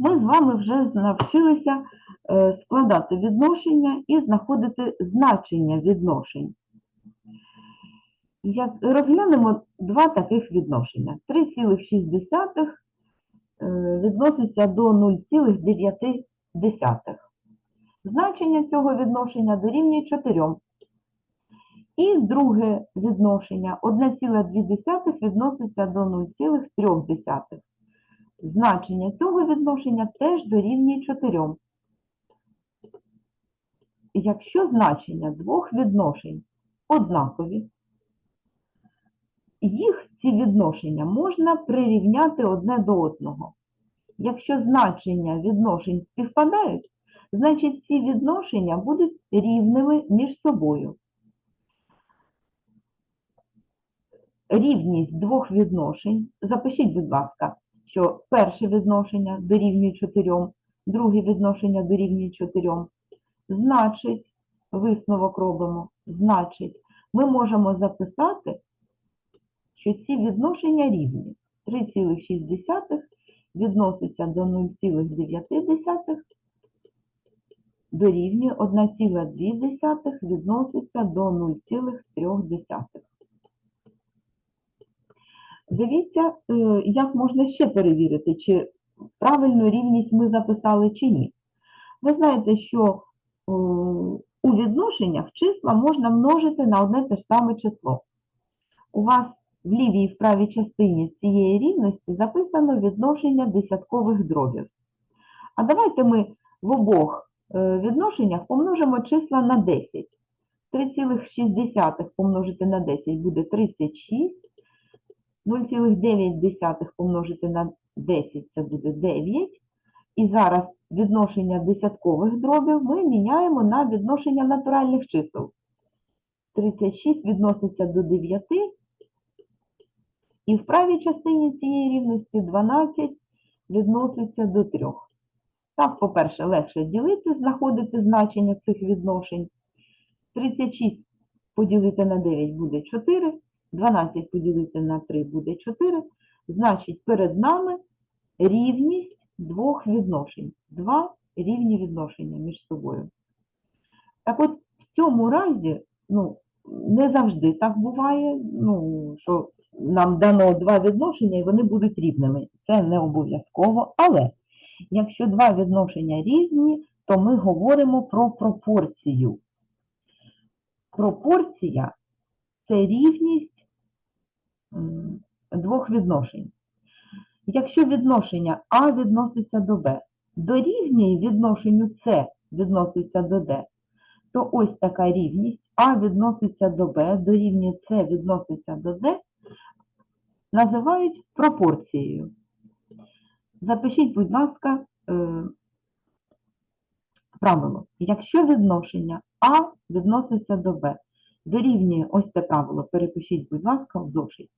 ми з вами вже навчилися е, складати відношення і знаходити значення відношень. Розглянемо два таких відношення. 3,6 е, відноситься до 0,9. Значення цього відношення дорівнює 4. І друге відношення 1,2 відноситься до 0,3. Значення цього відношення теж дорівнює 4. Якщо значення двох відношень однакові, їх ці відношення можна прирівняти одне до одного. Якщо значення відношень співпадають, значить ці відношення будуть рівними між собою. Рівність двох відношень, запишіть, будь ласка, що перше відношення дорівнює 4, друге відношення дорівнює 4. Значить, висновок робимо, значить, ми можемо записати, що ці відношення рівні. 3,6 відноситься до 0,9, дорівнює 1,2 відноситься до 0,3. Дивіться, е, як можна ще перевірити, чи правильну рівність ми записали чи ні. Ви знаєте, що е, у відношеннях числа можна множити на одне те ж саме число. У вас в лівій і в правій частині цієї рівності записано відношення десяткових дробів. А давайте ми в обох е, відношеннях помножимо числа на 10. 3,6 помножити на 10 буде 36. 0,9 помножити на 10 це буде 9. І зараз відношення десяткових дробів ми міняємо на відношення натуральних чисел. 36 відноситься до 9. І в правій частині цієї рівності 12 відноситься до 3. Так, по-перше, легше ділити, знаходити значення цих відношень. 36 поділити на 9 буде 4. 12 поділити на 3 буде 4. Значить, перед нами рівність двох відношень. Два рівні відношення між собою. Так от, в цьому разі, ну, не завжди так буває, ну, що нам дано два відношення і вони будуть рівними. Це не обов'язково. Але якщо два відношення рівні, то ми говоримо про пропорцію. Пропорція це рівність двох відношень. Якщо відношення А відноситься до Б, дорівнює відношенню С відноситься до Д, то ось така рівність А відноситься до Б, дорівнює С відноситься до Д, називають пропорцією. Запишіть, будь ласка, е, правило. Якщо відношення А відноситься до Б, дорівнює ось це правило, перепишіть, будь ласка, в зошит.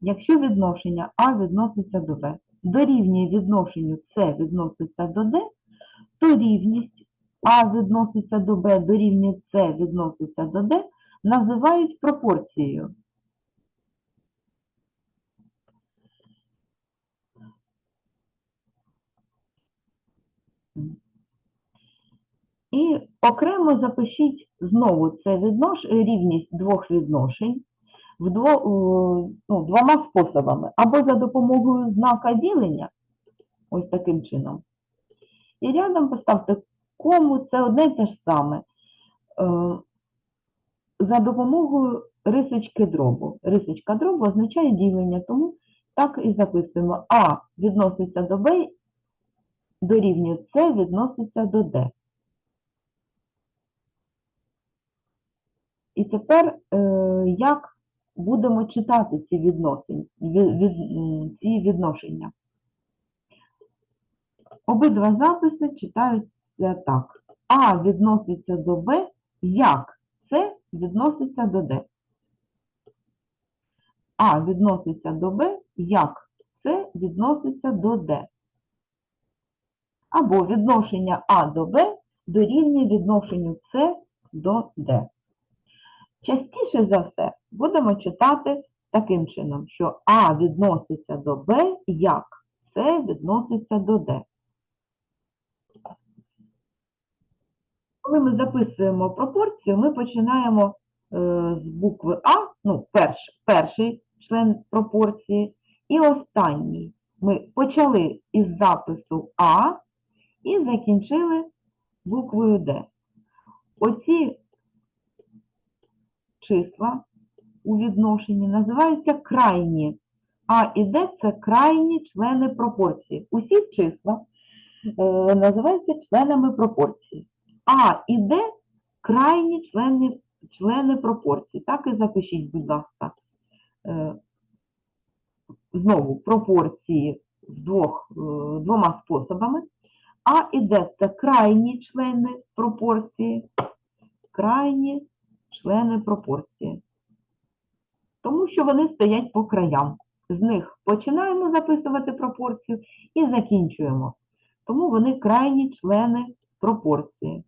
Якщо відношення А відноситься до Б, дорівнює відношенню С відноситься до Д, то рівність А відноситься до Б, дорівнює С відноситься до Д, називають пропорцією. І окремо запишіть знову це віднош... рівність двох відношень вдво... ну, двома способами. Або за допомогою знака ділення, ось таким чином. І рядом поставте кому, це одне й те ж саме. Е, За допомогою рисочки дробу. Рисочка дробу означає ділення, тому так і записуємо. А відноситься до Б, дорівнює С відноситься до Д. І тепер е, як будемо читати ці відносин, ві- від, м, ці відношення? Обидва записи читаються так. А відноситься до Б, як С відноситься до Д. А відноситься до Б, як С відноситься до Д. Або відношення А до Б дорівнює відношенню С до Д. Частіше за все будемо читати таким чином, що А відноситься до Б, як С відноситься до Д. Коли ми записуємо пропорцію, ми починаємо е, з букви А, ну, перш, перший член пропорції, і останній. Ми почали із запису А і закінчили буквою Д. Оці числа у відношенні називаються крайні. А і Д – це крайні члени пропорції. Усі числа е, називаються членами пропорції. А і Д – крайні члени, члени пропорції. Так і запишіть, будь ласка. Е, знову пропорції вдвох, е, двома способами. А і Д – це крайні члени пропорції. Крайні члени пропорції. Тому що вони стоять по краям. З них починаємо записувати пропорцію і закінчуємо. Тому вони крайні члени пропорції.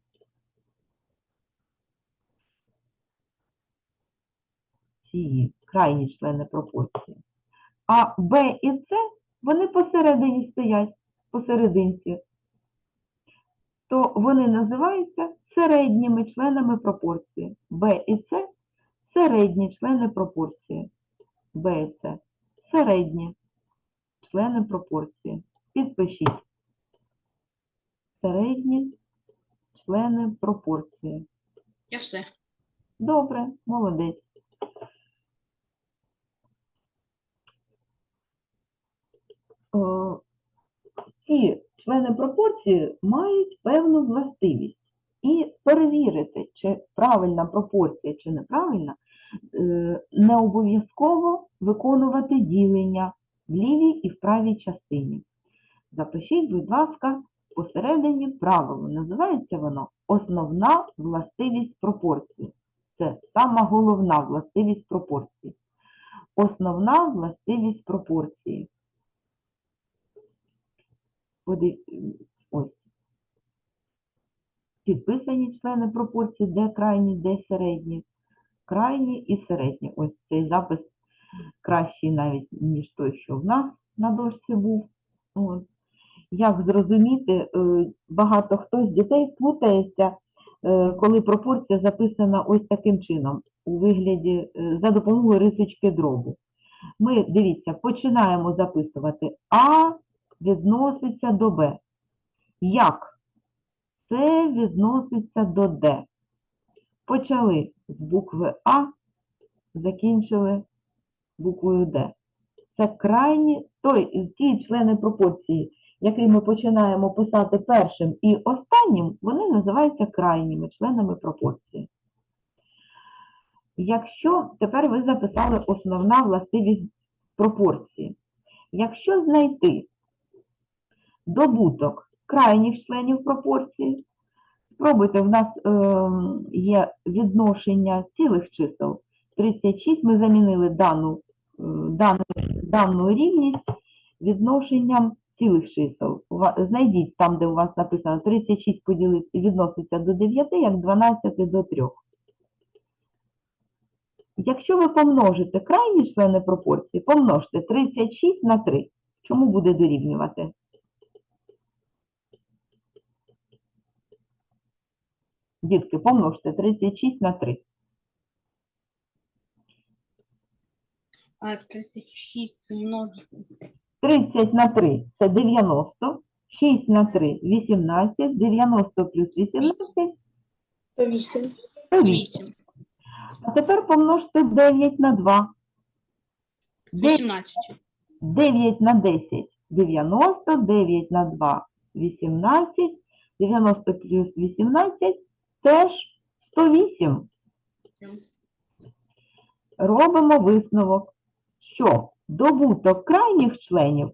Ці крайні члени пропорції. А Б і С, вони посередині стоять, посерединці. То вони називаються середніми членами пропорції. Б і С – середні члени пропорції. Б і С – середні члени пропорції. Підпишіть. Середні члени пропорції. Я все. Добре, молодець. Е, Ці члени пропорції мають певну властивість. І перевірити, чи правильна пропорція, чи неправильна, е, не обов'язково виконувати ділення в лівій і в правій частині. Запишіть, будь ласка, посередині правило. Називається воно основна властивість пропорції. Це сама головна властивість пропорції. Основна властивість пропорції. Ось. Підписані члени пропорції, де крайні, де середні. Крайні і середні. Ось цей запис кращий навіть, ніж той, що в нас на дошці був. От. Як зрозуміти, е, багато хто з дітей плутається, е, коли пропорція записана ось таким чином, у вигляді е, за допомогою рисочки дробу. Ми, дивіться, починаємо записувати А відноситься до Б. Як? Це відноситься до Д. Почали з букви А, закінчили буквою Д. Це крайні, той, ті члени пропорції, які ми починаємо писати першим і останнім, вони називаються крайніми членами пропорції. Якщо тепер ви записали основна властивість пропорції. Якщо знайти добуток крайніх членів пропорції, спробуйте, в нас е, є відношення цілих чисел 36, ми замінили дану, е, дану, дану рівність відношенням цілих чисел. Знайдіть там, де у вас написано 36 поділити, відноситься до 9, як 12 до 3. Якщо ви помножите крайні члени пропорції, помножте 36 на 3. Чому буде дорівнювати? Дітки, помножте 36 на 3. А 36 умножити. 30 на 3 – це 90. 6 на 3 – 18. 90 плюс 18 – 8. 8. 8. А тепер помножте 9 на 2. 18. 9 на 10 – 90. 9 на 2 – 18. 90 плюс 18 – теж 108. робимо висновок, що добуток крайніх членів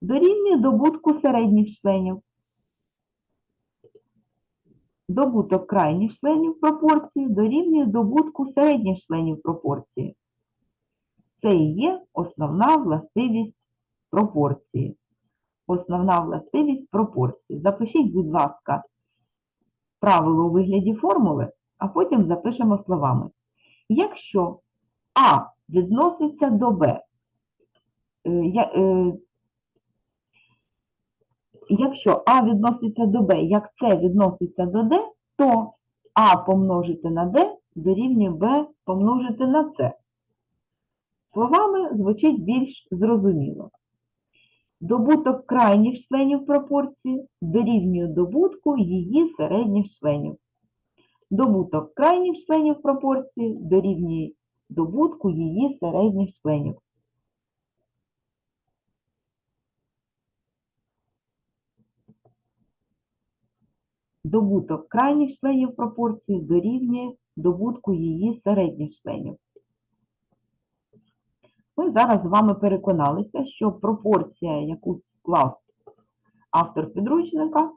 дорівнює добутку середніх членів. Добуток крайніх членів пропорції дорівнює добутку середніх членів пропорції. Це і є основна властивість пропорції. Основна властивість пропорції. Запишіть, будь ласка, правило у вигляді формули, а потім запишемо словами. Якщо А відноситься до Б, е, е, якщо А відноситься до Б, як С відноситься до Д, то А помножити на Д дорівнює Б помножити на С. Словами звучить більш зрозуміло. Добуток крайніх членів пропорції дорівнює добутку її середніх членів. Добуток крайніх членів пропорції дорівнює добутку її середніх членів. Добуток крайніх членів пропорції дорівнює добутку її середніх членів. Ми зараз з вами переконалися, що пропорція, яку склав автор підручника,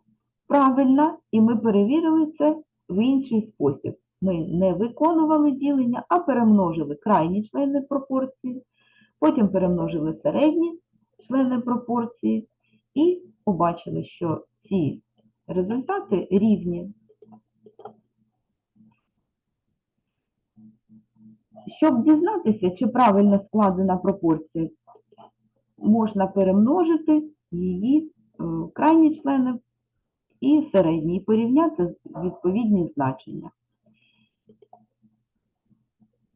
правильна, і ми перевірили це в інший спосіб. Ми не виконували ділення, а перемножили крайні члени пропорції, потім перемножили середні члени пропорції і побачили, що ці результати рівні. Щоб дізнатися, чи правильно складена пропорція, можна перемножити її е, крайні члени і середні, і порівняти відповідні значення.